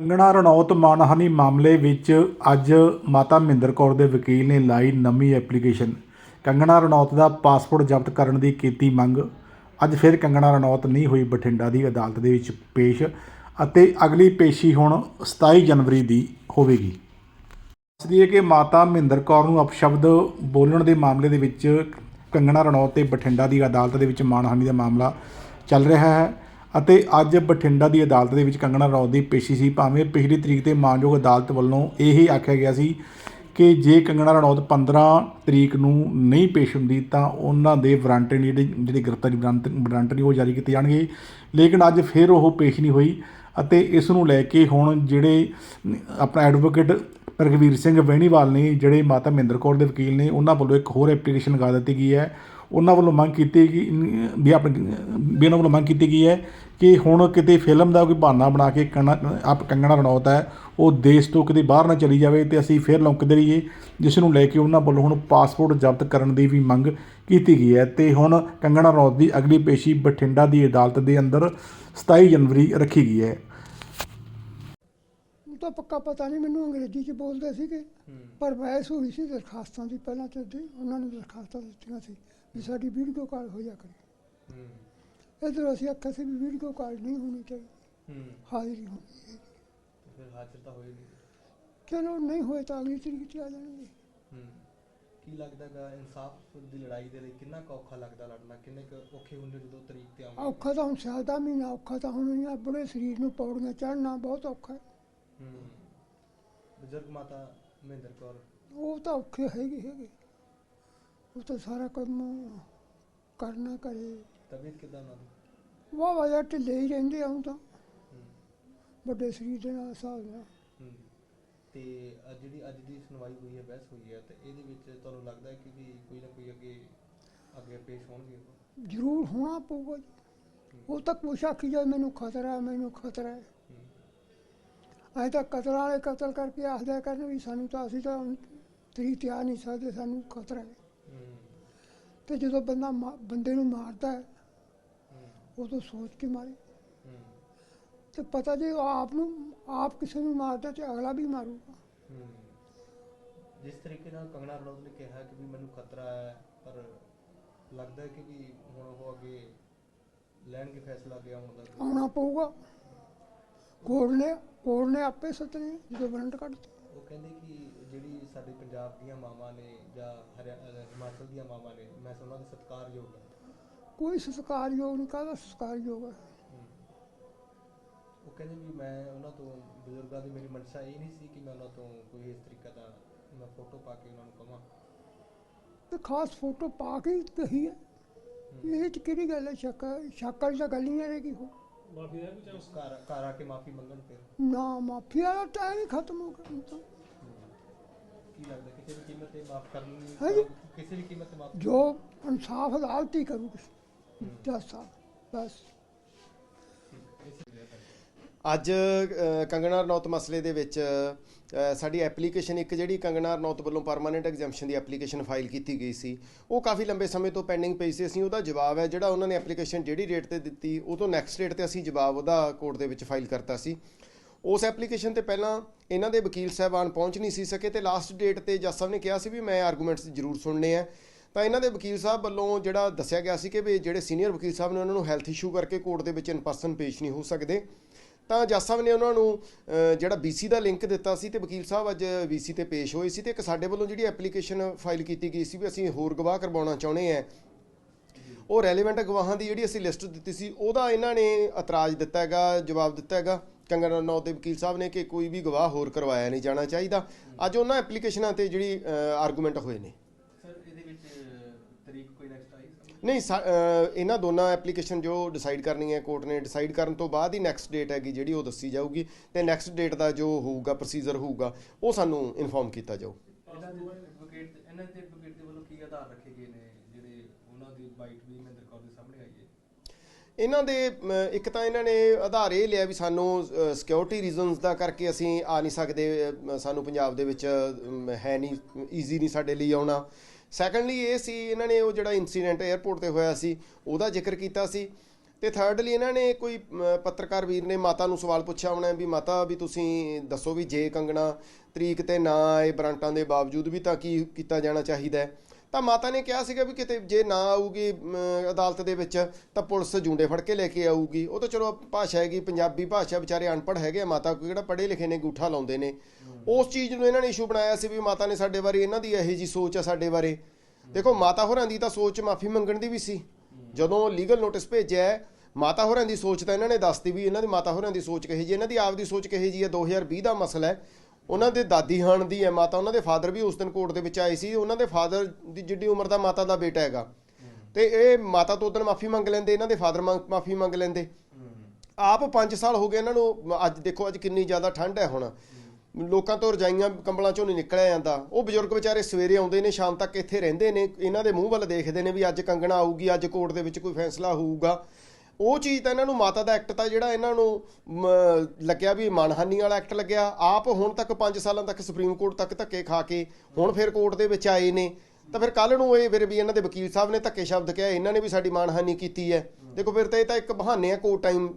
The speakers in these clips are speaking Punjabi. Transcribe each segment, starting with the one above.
ਕੰਗਣਾ ਰਣੌਤ ਮਾਨਹਾਨੀ ਮਾਮਲੇ ਵਿੱਚ ਅੱਜ ਮਾਤਾ ਮਹਿੰਦਰ ਕੌਰ ਦੇ ਵਕੀਲ ਨੇ ਲਾਈ ਨਵੀਂ ਐਪਲੀਕੇਸ਼ਨ। ਕੰਗਣਾ ਰਣੌਤ ਦਾ ਪਾਸਪੋਰਟ ਜ਼ਬਤ ਕਰਨ ਦੀ ਕੀਤੀ ਮੰਗ। ਅੱਜ ਫਿਰ ਕੰਗਣਾ ਰਣੌਤ ਨਹੀਂ ਹੋਈ, ਬਠਿੰਡਾ ਦੀ ਅਦਾਲਤ ਦੇ ਵਿੱਚ ਪੇਸ਼ ਅਤੇ ਅਗਲੀ ਪੇਸ਼ੀ ਹੁਣ 27 ਜਨਵਰੀ ਦੀ ਹੋਵੇਗੀ। ਦੱਸਦੀ ਹੈ ਕਿ ਮਾਤਾ ਮਹਿੰਦਰ ਕੌਰ ਨੂੰ ਅਪਸ਼ਬਦ ਬੋਲਣ ਦੇ ਮਾਮਲੇ ਦੇ ਵਿੱਚ ਕੰਗਣਾ ਰਣੌਤ ਤੇ ਬਠਿੰਡਾ ਦੀ ਅਦਾਲਤ ਦੇ ਵਿੱਚ ਮਾਨਹਾਨੀ ਦਾ ਮਾਮਲਾ ਚੱਲ ਰਿਹਾ ਹੈ। ਅਤੇ ਅੱਜ ਬਠਿੰਡਾ ਦੀ ਅਦਾਲਤ ਦੇ ਵਿੱਚ ਕੰਗਣਾ ਰਣੌਤ ਦੀ ਪੇਸ਼ੀ ਸੀ। ਭਾਵੇਂ ਪਿਛਲੀ ਤਰੀਕ ਤੇ ਮਾਨਯੋਗ ਅਦਾਲਤ ਵੱਲੋਂ ਇਹ ਹੀ ਆਖਿਆ ਗਿਆ ਸੀ ਕਿ ਜੇ ਕੰਗਣਾ ਰਣੌਤ 15 ਤਰੀਕ ਨੂੰ ਨਹੀਂ ਪੇਸ਼ ਹੁੰਦੀ ਤਾਂ ਉਹਨਾਂ ਦੇ ਵਾਰੰਟੀ ਜਿਹੜੇ ਜਿਹੜੇ ਗ੍ਰਿਫਤਾਰੀ ਵਾਰੰਟ ਵਾਰੰਟ ਨੇ ਉਹ ਜਾਰੀ ਕੀਤੇ ਜਾਣਗੇ। ਲੇਕਿਨ ਅੱਜ ਫਿਰ ਉਹ ਪੇਸ਼ ਨਹੀਂ ਹੋਈ ਅਤੇ ਇਸ ਨੂੰ ਲੈ ਕੇ ਹੁਣ ਜਿਹੜੇ ਆਪਣਾ ਐਡਵੋਕੇਟ ਰਘਵੀਰ ਸਿੰਘ ਵੈਣੀਵਾਲ ਨੇ, ਜਿਹੜੇ ਮਾਤਾ ਮਹਿੰਦਰ ਕੌਰ ਦੇ ਵਕੀਲ ਨੇ, ਉਹਨਾਂ ਵੱਲੋਂ ਇੱਕ ਹੋਰ ਐਪਲੀਕੇਸ਼ਨ ਲਗਾ ਦਿੱਤੀ ਗਈ ਹੈ। ਉਹਨਾਂ ਵੱਲੋਂ ਮੰਗ ਕੀਤੀ ਗਈ ਵੀ ਆਪਣੇ ਵੀ ਉਹਨਾਂ ਵੱਲੋਂ ਮੰਗ ਕੀਤੀ ਗਈ ਹੈ ਕਿ ਹੁਣ ਕਿਤੇ ਫਿਲਮ ਦਾ ਕੋਈ ਬਹਾਨਾ ਬਣਾ ਕੇ ਕੰਗਣਾ, ਆਪ ਕੰਗਣਾ ਰਣੌਤ ਹੈ, ਉਹ ਦੇਸ਼ ਤੋਂ ਕਿਤੇ ਬਾਹਰ ਨਾ ਚਲੀ ਜਾਵੇ ਤੇ ਅਸੀਂ ਫਿਰ ਲੌਂਕਦੇ ਰਹੀਏ, ਜਿਸ ਨੂੰ ਲੈ ਕੇ ਉਹਨਾਂ ਵੱਲੋਂ ਹੁਣ ਪਾਸਪੋਰਟ ਜ਼ਬਤ ਕਰਨ ਦੀ ਵੀ ਮੰਗ ਕੀਤੀ ਗਈ ਹੈ ਤੇ ਹੁਣ ਕੰਗਣਾ ਰਣੌਤ ਦੀ ਅਗਲੀ ਪੇਸ਼ੀ ਬਠਿੰਡਾ ਦੀ ਅਦਾਲਤ ਦੇ ਅੰਦਰ 27 ਜਨਵਰੀ ਰੱਖੀ ਗਈ ਹੈ। ਤਾਂ ਪੱਕਾ ਪਤਾ ਨਹੀਂ ਮੈਨੂੰ ਅੰਗਰੇਜ਼ੀ ਚ ਬੋਲਦੇ ਸੀਗੇ। ਪਰ ਬਹਿਸ ਹੋਈ ਸੀ ਦਰਖਾਸਤਾਂ ਦੀ ਪਹਿਲਾਂ ਤੇ ਦੀ ਉਹਨਾਂ ਨੇ ਦਰਖਾਸਤਾਂ ਦਿੱਤੀਆਂ ਸੀ ਵੀ ਸਾਡੀ ਵੀਡੀਓ ਕਾਲ ਹੋ ਜਾ ਕਰੇ ਇਧਰ ਅਸੀਂ ਆਖਿਆ ਸੀ ਵੀ ਵੀਡੀਓ ਕਾਲ ਨਹੀਂ ਹੋਣੀ ਚਾਹੀਦੀ। ਹਾਜ਼ਰੀ ਹੋਣੀ ਚਾਹੀਦੀ। ਫਿਰ ਹਾਜ਼ਰ ਤਾਂ ਹੋਏ ਨਹੀਂ। ਚਲੋ ਨਹੀਂ ਹੋਏ ਤਾਂ ਅਗਲੀ ਤਰੀਕ ਤੇ ਆ ਜਾਣਗੇ। ਕੀ ਲੱਗਦਾਗਾ ਇਨਸਾਫ ਦੀ ਲੜਾਈ ਦੇ ਲਈ ਕਿੰਨਾ ਕੁ ਔਖਾ ਲੱਗਦਾ ਲੜਨਾ? ਕਿੰਨੇ ਕੁ ਔਖੇ ਹੁੰਦੇ ਜਦੋਂ ਤਰੀਕ ਤੇ ਆਉਂਦੇ ਔਖਾ ਤਾਂ ਹੁਣ ਸਿਆਲ ਦਾ ਮਹੀਨਾ ਔਖਾ ਤਾਂ ਹੁਣ ਆਪਣੇ ਸਰੀਰ ਨੂੰ ਪੌੜੀਆਂ ਚੜ੍ਹਨਾ ਬਹੁਤ ਔਖਾ ਹੈ। ਹੂੰ। ਬਜ਼ੁਰਗ ਮਾਤਾ ਮਹਿੰਦਰ ਕੌਰ। ਉਹ ਤਾਂ ਔਖੇ ਹੈਗੇ ਹੈਗੇ। ਉਹ ਤਾਂ ਸਾਰਾ ਕੰਮ ਕਰਨਾ ਕਰੇ। ਤਬੀਅਤ ਕਿਦਾਂ ਦੀ? ਵਾਹ ਵਾਹ ਢਿੱਲੇ ਹੀ ਰਹਿੰਦੇ ਆ ਹੁਣ ਤਾਂ। ਵੱਡੇ ਸਰੀਰ ਦੇ ਨਾਲ ਹਿਸਾਬ ਨਾਲ। ਹੂੰ। ਤੇ ਅੱਜ ਜਿਹੜੀ ਅੱਜ ਦੀ ਸੁਣਵਾਈ ਹੋਈ ਹੈ ਬਹਿਸ ਹੋਈ ਹੈ ਤੇ ਇਹਦੇ ਵਿੱਚ ਤੁਹਾਨੂੰ ਲੱਗਦਾ ਹੈ ਕਿ ਵੀ ਕੋਈ ਨਾ ਕੋਈ ਅੱਗੇ ਅੱਗੇ ਪੇਸ਼ ਹੋਣਗੇ? ਜ਼ਰੂਰ ਹੋਣਾ ਪਊਗਾ ਜੀ। ਉਹ ਤਾਂ ਕੁਛ ਆਖੀ ਜਾਏ ਮੈਨੂੰ ਖਤਰਾ ਹੈ ਮੈਨੂੰ ਖਤਰਾ ਹੈ। ਐਂ ਤਾਂ ਕਤਲ ਵਾਲੇ ਕਤਲ ਕਰਕੇ ਆਖਦਿਆ ਕਰਨ ਵੀ ਸਾਨੂੰ ਤਾਂ ਅਸੀਂ ਤਾਂ ਤਰੀਕ ਤੇ ਆ ਨਹੀਂ ਸਕਦੇ ਸਾਨੂੰ ਖਤਰਾ ਹੈ। ਤੇ ਜਦੋਂ ਬੰਦਾ ਮਾ- ਬੰਦੇ ਨੂੰ ਮਾਰਦਾ ਹੈ ਉਦੋਂ ਸੋਚ ਕੇ ਮਾਰੇ। ਤੇ ਪਤਾ ਜੇ ਉਹ ਆਪ ਨੂੰ ਆਪ ਕਿਸੇ ਨੂੰ ਮਾਰਦਾ ਤੇ ਅਗਲਾ ਵੀ ਮਾਰੂਗਾ। ਜਿਸ ਤਰੀਕੇ ਨਾਲ ਕੰਗਣਾ ਰਣੌਤ ਨੇ ਕਿਹਾ ਕਿ ਵੀ ਮੈਨੂੰ ਖਤਰਾ ਹੈ ਪਰ ਲੱਗਦਾ ਹੈ ਕਿ ਵੀ ਹੁਣ ਉਹ ਅੱਗੇ ਲੈਣਗੇ ਫੈਸਲਾ ਅੱਗੇ ਆਉਣ ਦਾ ਆਉਣਾ ਪਊਗਾ। ਕੋਰਟ ਨੇ ਕੋਰਟ ਨੇ ਆਪੇ ਸੱਤਣੇ ਜਦੋਂ ਵਾਰੰਟ ਕੱਢਦੇ ਉਹ ਕਹਿੰਦੇ ਕਿ ਜਿਹੜੀ ਸਾਡੇ ਪੰਜਾਬ ਦੀਆਂ ਮਾਵਾਂ ਨੇ ਜਾਂ ਹਰਿਆ- ਹਿਮਾਚਲ ਦੀਆਂ ਮਾਵਾਂ ਨੇ ਮੈਂ ਉਹਨਾਂ ਦੇ ਸਤਿਕਾਰਯੋਗ ਹਾਂ ਕੋਈ ਸੰਸਕਾਰਯੋਗ ਨਹੀਂ ਕਾਹਦਾ ਸੰਸਕਾਰਯੋਗ ਹੈ। ਉਹ ਕਹਿੰਦੇ ਵੀ ਮੈਂ ਉਹਨਾਂ ਤੋਂ ਬਜ਼ੁਰਗਾਂ ਦੀ ਮੇਰੀ ਮਨਸ਼ਾ ਇਹ ਨਹੀਂ ਸੀ ਕਿ ਮੈਂ ਉਹਨਾਂ ਤੋਂ ਕੋਈ ਇਸ ਤਰੀਕੇ ਦਾ ਮੈਂ ਫੋਟੋ ਪਾ ਕੇ ਉਹਨਾਂ ਨੂੰ ਕਵਾਂ। ਤੇ ਖਾਸ ਫੋਟੋ ਪਾ ਕੇ ਹੀ ਕਹੀ ਹੈ ਇਹ ਚ ਕਿਹੜੀ ਗੱਲ ਹੈ ਸ਼ੱਕ ਸ਼ੱਕ ਵਾਲੀ ਤਾਂ ਗੱਲ ਨਹੀਂ ਰਹੇਗੀ ਉਹ ਘਰ ਘਰ ਆ ਕੇ ਮਾਫੀ ਮੰਗਣ ਫਿਰ ਨਾ ਮਾਫੀ ਵਾਲਾ ਟਾਈਮ ਹੀ ਖਤਮ ਹੋ ਗਿਆ ਹੁਣ ਤਾਂ ਕੀ ਲੱਗਦਾ ਕਿਸੇ ਵੀ ਕੀਮਤ ਤੇ ਮਾਫ ਕਰਨੀ ਹਾਂਜੀ। ਕਿਸੇ ਵੀ ਕੀਮਤ ਤੇ ਮਾਫ ਜੋ ਇਨਸਾਫ ਅਦਾਲਤ ਹੀ ਕਰੂ ਜੱਜ ਸਾਹਿਬ ਬਸ ਅੱਜ ਕੰਗਣਾ ਰਣੌਤ ਮਸਲੇ ਦੇ ਵਿੱਚ ਸਾਡੀ ਐਪਲੀਕੇਸ਼ਨ ਇੱਕ ਜਿਹੜੀ ਕੰਗਣਾ ਰਣੌਤ ਵੱਲੋਂ ਪਰਮਾਨੈਂਟ ਐਗਜ਼ੈਂਪਸ਼ਨ ਦੀ ਐਪਲੀਕੇਸ਼ਨ ਫਾਈਲ ਕੀਤੀ ਗਈ ਸੀ, ਉਹ ਕਾਫੀ ਲੰਬੇ ਸਮੇਂ ਤੋਂ ਪੈਂਡਿੰਗ ਪਈ ਸੀ। ਅਸੀਂ ਉਹਦਾ ਜਵਾਬ ਹੈ, ਜਿਹੜਾ ਉਹਨਾਂ ਨੇ ਐਪਲੀਕੇਸ਼ਨ ਜਿਹੜੀ ਡੇਟ ਤੇ ਦਿੱਤੀ, ਉਹ ਤੋਂ ਨੈਕਸਟ ਡੇਟ ਤੇ ਅਸੀਂ ਜਵਾਬ ਉਹਦਾ ਕੋਰਟ ਦੇ ਵਿੱਚ ਫਾਈਲ ਕਰਤਾ ਸੀ। ਉਸ ਐਪਲੀਕੇਸ਼ਨ ਤੇ ਪਹਿਲਾਂ ਇਹਨਾਂ ਦੇ ਵਕੀਲ ਸਾਹਿਬਾਨ ਪਹੁੰਚ ਨਹੀਂ ਸੀ ਸਕੇ ਤੇ ਲਾਸਟ ਡੇਟ ਤੇ ਜੱਜ ਸਾਹਿਬ ਨੇ ਕਿਹਾ ਸੀ ਵੀ ਮੈਂ ਆਰਗੂਮੈਂਟਸ ਜ਼ਰੂਰ ਸੁਣਨੇ ਆ। ਤਾਂ ਇਹਨਾਂ ਦੇ ਵਕੀਲ ਸਾਹਿਬ ਵੱਲੋਂ ਜਿਹੜਾ ਦੱਸਿਆ ਗਿਆ ਸੀ ਕਿ ਵੀ ਜਿਹੜੇ ਸੀਨੀਅਰ ਵਕੀਲ ਸਾਹਿਬ ਨੇ ਉਹਨਾਂ ਨੂੰ ਹੈਲਥ ਇਸ਼ੂ ਕਰਕੇ ਕੋਰਟ ਦੇ ਵਿੱਚ ਇਨ ਪਰਸਨ ਪੇਸ਼ ਨਹੀਂ ਹੋ ਸਕਦੇ। ਤਾਂ ਜੱਜ ਸਾਹਿਬ ਨੇ ਉਹਨਾਂ ਨੂੰ ਅ, ਜਿਹੜਾ BC ਦਾ ਲਿੰਕ ਦਿੱਤਾ ਸੀ ਤੇ ਵਕੀਲ ਸਾਹਿਬ ਅੱਜ BC ਤੇ ਪੇਸ਼ ਹੋਏ ਸੀ ਤੇ ਇੱਕ ਸਾਡੇ ਵੱਲੋਂ ਜਿਹੜੀ ਐਪਲੀਕੇਸ਼ਨ ਫਾਈਲ ਕੀਤੀ ਗਈ ਸੀ ਵੀ ਅਸੀਂ ਹੋਰ ਗਵਾਹ ਕਰਵਾਉਣਾ ਚਾਹੁੰਦੇ ਆ ਉਹ ਰੈਲੇਵੈਂਟ ਗਵਾਹਾਂ ਦੀ ਜਿਹੜੀ ਅਸੀਂ ਲਿਸਟ ਦਿੱਤੀ ਸੀ ਉਹਦਾ ਇਹਨਾਂ ਨੇ ਇਤਰਾਜ਼ ਦਿੱਤਾ ਹੈਗਾ ਜਵਾਬ ਦਿੱਤਾ ਹੈਗਾ। ਕੰਗਨਾ ਨੌ ਦੇ ਵਕੀਲ ਸਾਹਿਬ ਨੇ ਕਿ ਕੋਈ ਵੀ ਗਵਾਹ ਹੋਰ ਕਰਵਾਇਆ ਨਹੀਂ ਜਾਣਾ ਚਾਹੀਦਾ। ਅੱਜ ਉਹਨਾਂ ਐਪਲੀਕੇਸ਼ਨਾਂ ਤੇ ਜਿਹੜੀ ਆਰਗੂਮੈਂਟ ਹੋਏ ਨੇ। ਸਰ ਇਹਦੇ ਵਿੱਚ ਤਰੀਕ ਕੋਈ ਨੈਕਸਟ ਆਈ ਨਹੀਂ ਸਾ- ਅ, ਇਹਨਾਂ ਦੋਨਾਂ ਐਪਲੀਕੇਸ਼ਨ ਜੋ ਡਿਸਾਈਡ ਕਰਨੀ ਹੈ ਕੋਰਟ ਨੇ ਡਿਸਾਈਡ ਕਰਨ ਤੋਂ ਬਾਅਦ ਹੀ ਨੈਕਸਟ ਡੇਟ ਹੈਗੀ ਜਿਹੜੀ ਉਹ ਦੱਸੀ ਜਾਊਗੀ ਤੇ ਨੈਕਸਟ ਡੇਟ ਦਾ ਜੋ ਹੋਊਗਾ ਪ੍ਰੋਸੀਜਰ ਹੋਊਗਾ ਉਹ ਸਾਨੂੰ ਇਨਫੋਰਮ ਕੀਤਾ ਜਾਊ। ਇਹਨਾਂ ਦੇ ਐਡਵੋਕੇਟ ਇਹਨਾਂ ਦੇ ਐਡਵੋਕੇਟ ਦੇ ਵੱਲੋਂ ਕੀ ਆਧਾਰ ਰੱਖੇ ਗਏ ਨੇ ਜਿਹੜੇ ਉਹਨਾਂ ਦੀ ਬਾਈਟ ਵੀ ਮਹਿੰਦਰ ਕੌਰ ਦੇ ਸਾਹਮਣੇ ਆਈ ਹੈ? ਇਹਨਾਂ ਦੇ ਅਮ, ਇੱਕ ਤਾਂ ਇਹਨਾਂ ਨੇ ਆਧਾਰ ਇਹ ਲਿਆ ਵੀ ਸਾਨੂੰ ਸਿਕਿਉਰਿਟੀ ਰੀਜ਼ਨਸ ਦਾ ਕਰਕੇ ਅਸੀਂ ਆ ਨਹੀਂ ਸਕਦੇ ਅਮ, ਸਾਨੂੰ ਪੰਜਾਬ ਦੇ ਵਿੱਚ ਅਮ, ਹੈ ਨਹੀਂ ਈਜ਼ੀ ਨਹੀਂ ਸਾਡੇ ਲਈ ਆਉਣਾ। ਸੈਕੰਡਲੀ ਇਹ ਸੀ ਇਹਨਾਂ ਨੇ ਉਹ ਜਿਹੜਾ ਇਨਸੀਡੈਂਟ 에ਅਰਪੋਰਟ ਤੇ ਹੋਇਆ ਸੀ, ਉਹਦਾ ਜ਼ਿਕਰ ਕੀਤਾ ਸੀ। ਤੇ ਥਰਡਲੀ ਇਹਨਾਂ ਨੇ ਕੋਈ ਪੱਤਰਕਾਰ ਵੀਰ ਨੇ ਮਾਤਾ ਨੂੰ ਸਵਾਲ ਪੁੱਛਿਆ ਹੋਣਾ ਵੀ ਮਾਤਾ ਵੀ ਤੁਸੀਂ ਦੱਸੋ ਵੀ ਜੇ ਕੰਗਣਾ ਤਰੀਕ ਤੇ ਨਾ ਆਏ, ਬਰਾਂਟਾਂ ਦੇ ਬਾਵਜੂਦ ਵੀ ਤਾਂ ਕੀ ਕੀਤਾ ਜਾਣਾ ਚਾਹੀਦਾ ਹੈ? ਤਾਂ ਮਾਤਾ ਨੇ ਕਿਹਾ ਸੀਗਾ ਵੀ ਕਿਤੇ ਜੇ ਨਾ ਆਊਗੀ ਅਦਾਲਤ ਦੇ ਵਿੱਚ, ਤਾਂ ਪੁਲਿਸ ਜੁੰਡੇ ਫੜ ਕੇ ਲੈ ਕੇ ਆਊਗੀ। ਉਹ ਤਾਂ ਚਲੋ ਭਾਸ਼ਾ ਹੈਗੀ, ਪੰਜਾਬੀ ਭਾਸ਼ਾ ਵਿਚਾਰੇ ਅਨਪੜ੍ਹ ਹੈਗੇ ਆ ਮਾਤਾ ਕੋਈ ਕਿਹੜਾ ਪੜ੍ਹੇ ਲਿਖੇ ਨੇ, ਗੂਠਾ ਲਾਉਂਦੇ ਨੇ। ਉਸ ਚੀਜ਼ ਨੂੰ ਇਹਨਾਂ ਨੇ ਇਸ਼ੂ ਬਣਾਇਆ ਸੀ ਵੀ ਮਾਤਾ ਨੇ ਸਾਡੇ ਬਾਰੇ, ਇਹਨਾਂ ਦੀ ਇਹੋ ਜੀ ਸੋਚ ਆ ਸਾਡੇ ਬਾਰੇ। ਦੇਖੋ, ਮਾਤਾ ਹੋਰਾਂ ਦੀ ਤਾਂ ਸੋਚ ਮਾਫੀ ਮੰਗਣ ਦੀ ਵੀ ਸੀ। ਜਦੋਂ ਲੀਗਲ ਨੋਟਿਸ ਭੇਜਿਆ, ਮਾਤਾ ਹੋਰਾਂ ਦੀ ਸੋਚ ਤਾਂ ਇਹਨਾਂ ਨੇ ਦੱਸਤੀ ਵੀ ਇਹਨਾਂ ਦੀ ਮਾਤਾ ਹੋਰਾਂ ਦੀ ਸੋਚ ਕਹੀ ਜੀ ਇਹਨਾਂ ਦੀ ਆਪ ਦੀ ਸੋਚ ਕਹੀ ਜੀ ਹੈ 2020 ਦਾ ਮਸਲਾ ਹੈ। ਉਹਨਾਂ ਦੇ ਦਾਦੀ ਹਾਣ ਦੀ ਹੈ, ਮਾਤਾ ਉਹਨਾਂ ਦੇ ਫਾਦਰ ਵੀ ਉਸ ਦਿਨ ਕੋਰਟ ਦੇ ਵਿੱਚ ਆਏ ਸੀ, ਉਹਨਾਂ ਦੇ ਫਾਦਰ ਦੀ ਜਿੱਡੀ ਉਮਰ ਦਾ ਮਾਤਾ ਦਾ ਬੇਟਾ ਹੈਗਾ। ਤੇ ਇਹ ਮਾਤਾ ਤੋਂ ਉਦੋਂ ਮਾਫੀ ਮੰਗ ਲੈਂਦੇ, ਇਹਨਾਂ ਦੇ ਫਾਦਰ ਮਾਫੀ ਮੰਗ ਲੈਂਦੇ। ਆਪ 5 ਸਾਲ ਹੋ ਗਏ ਇਹਨਾਂ ਨੂੰ ਅੱਜ ਦੇਖੋ, ਅੱਜ ਕਿੰਨੀ ਜ਼ਿਆਦਾ ਠੰਡ ਹੈ ਹੁਣ। ਲੋਕਾਂ ਤੋਂ ਰਜਾਈਆਂ, ਕੰਬਲਾਂ ਚੋਂ ਨਹੀਂ ਨਿਕਲਿਆ ਜਾਂਦਾ। ਉਹ ਬਜ਼ੁਰਗ ਵਿਚਾਰੇ ਸਵੇਰੇ ਆਉਂਦੇ ਨੇ, ਸ਼ਾਮ ਤੱਕ ਇੱਥੇ ਰਹਿੰਦੇ ਨੇ। ਇਹਨਾਂ ਦੇ ਮੂੰਹ ਵੱਲ ਦੇਖਦੇ ਨੇ ਵੀ ਅੱਜ ਕੰਗਣਾ ਆਊਗੀ, ਅੱਜ ਕੋਰਟ ਦੇ ਵਿੱਚ ਕੋਈ ਫੈਸਲਾ ਹੋਊਗਾ। ਉਹ ਚੀਜ਼ ਤਾਂ ਇਹਨਾਂ ਨੂੰ ਮਾਤਾ ਦਾ ਐਕਟ ਤਾਂ ਜਿਹੜਾ ਇਹਨਾਂ ਨੂੰ ਲੱਗਿਆ ਵੀ ਮਾਨਹਾਨੀ ਵਾਲਾ ਐਕਟ ਲੱਗਿਆ। ਆਪ ਹੁਣ ਤੱਕ 5 ਸਾਲਾਂ ਤੱਕ ਸੁਪਰੀਮ ਕੋਰਟ ਤੱਕ ਧੱਕੇ ਖਾ ਕੇ ਹੁਣ ਫਿਰ ਕੋਰਟ ਦੇ ਵਿੱਚ ਆਏ ਨੇ। ਤਾਂ ਫਿਰ ਕੱਲ ਨੂੰ ਇਹ ਫਿਰ ਵੀ ਇਹਨਾਂ ਦੇ ਵਕੀਲ ਸਾਹਿਬ ਨੇ ਧੱਕੇ ਸ਼ਬਦ ਕਿਹਾ, ਇਹਨਾਂ ਨੇ ਵੀ ਸਾਡੀ ਮਾਨਹਾਨੀ ਕੀਤੀ ਹੈ। ਦੇਖੋ ਫਿਰ ਤਾਂ ਇਹ ਤਾਂ ਇੱਕ ਬਹਾਨੇ ਆ ਕੋਰਟ ਟਾਈਮ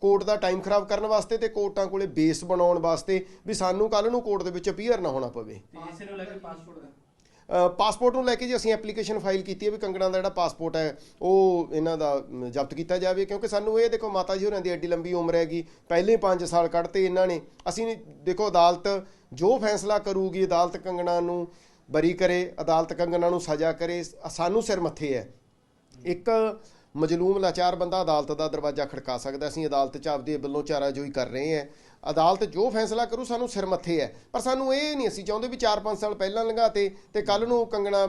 ਕੋਰਟ ਦਾ ਟਾਈਮ ਖਰਾਬ ਕਰਨ ਵਾਸਤੇ ਤੇ ਕੋਰਟਾਂ ਕੋਲੇ ਬੇਸ ਬਣਾਉਣ ਵਾਸਤੇ ਵੀ ਸਾਨੂੰ ਕੱਲ ਨੂੰ ਕੋਰਟ ਦੇ ਵਿੱਚ ਅਪੀਅਰ ਨਾ ਹੋਣਾ ਪਵੇ। ਇਸੇ ਨੂੰ ਲੈ ਕੇ ਪਾਸਪੋਰਟ ਦਾ। ਪਾਸਪੋਰਟ ਨੂੰ ਲੈ ਕੇ ਜੀ ਅਸੀਂ ਐਪਲੀਕੇਸ਼ਨ ਫਾਈਲ ਕੀਤੀ ਹੈ ਵੀ ਕੰਗਣਾ ਦਾ ਜਿਹੜਾ ਪਾਸਪੋਰਟ ਹੈ, ਉਹ ਇਹਨਾਂ ਦਾ ਜ਼ਬਤ ਕੀਤਾ ਜਾਵੇ, ਕਿਉਂਕਿ ਸਾਨੂੰ ਇਹ ਦੇਖੋ ਮਾਤਾ ਜੀ ਹੋਰਾਂ ਦੀ ਐਡੀ ਲੰਬੀ ਉਮਰ ਹੈਗੀ, ਪਹਿਲੇ 5 ਸਾਲ ਕੱਢਤੇ ਇਹਨਾਂ ਨੇ। ਅਸੀਂ ਨਹੀਂ- ਦੇਖੋ ਅਦਾਲਤ ਜੋ ਫੈਸਲਾ ਕਰੂਗੀ, ਅਦਾਲਤ ਕੰਗਣਾ ਨੂੰ ਬਰੀ ਕਰੇ, ਅਦਾਲਤ ਕੰਗਣਾ ਨੂੰ ਸਜ਼ਾ ਕਰੇ ਸਾਨੂੰ ਸਿਰ ਮੱਥੇ ਹੈ। ਇੱਕ ਮਜਲੂਮ ਲਾਚਾਰ ਬੰਦਾ ਅਦਾਲਤ ਦਾ ਦਰਵਾਜ਼ਾ ਖੜਕਾ ਸਕਦਾ ਅਸੀਂ ਅਦਾਲਤ 'ਚ ਆਪਦੇ ਵੱਲੋਂ ਚਾਰਾਜੋਈ ਕਰ ਰਹੇ ਹਾਂ। ਅਦਾਲਤ ਜੋ ਫੈਸਲਾ ਕਰੂ ਸਾਨੂੰ ਸਿਰ ਮੱਥੇ ਹੈ। ਪਰ ਸਾਨੂੰ ਇਹ ਨਹੀਂ ਅਸੀਂ ਚਾਹੁੰਦੇ ਵੀ 4-5 ਸਾਲ ਪਹਿਲਾਂ ਲੰਘਾਤੇ ਤੇ ਕੱਲ ਨੂੰ ਕੰਗਣਾ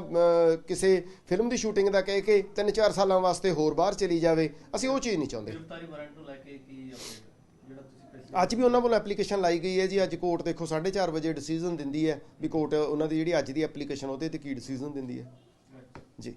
ਕਿਸੇ ਫਿਲਮ ਦੀ ਸ਼ੂਟਿੰਗ ਦਾ ਕਹਿ ਕੇ 3-4 ਸਾਲਾਂ ਵਾਸਤੇ ਹੋਰ ਬਾਹਰ ਚਲੀ ਜਾਵੇ ਅਸੀਂ ਉਹ ਚੀਜ਼ ਨਹੀਂ ਚਾਹੁੰਦੇ। ਗ੍ਰਿਫਤਾਰੀ ਵਾਰੰਟ ਨੂੰ ਲੈ ਕੇ ਕੀ ਅਪਡੇਟ ਜਿਹੜਾ ਤੁਸੀਂ ਪ੍ਰੈਸ ਅੱਜ ਵੀ ਉਹਨਾਂ ਵੱਲੋਂ ਐਪਲੀਕੇਸ਼ਨ ਲਾਈ ਗਈ ਹੈ ਜੀ। ਅੱਜ ਕੋਰਟ ਦੇਖੋ 4:30 ਵਜੇ ਡਿਸੀਜਨ ਦਿੰਦੀ ਹੈ ਵੀ ਕੋਰਟ ਉਹਨਾਂ ਦੀ ਜਿਹੜੀ ਅੱਜ ਦੀ ਐਪਲੀਕੇਸ਼ਨ ਉਹਦੇ ਤੇ ਕੀ ਡਿਸੀਜਨ ਦਿੰਦੀ ਹੈ। ਜੀ।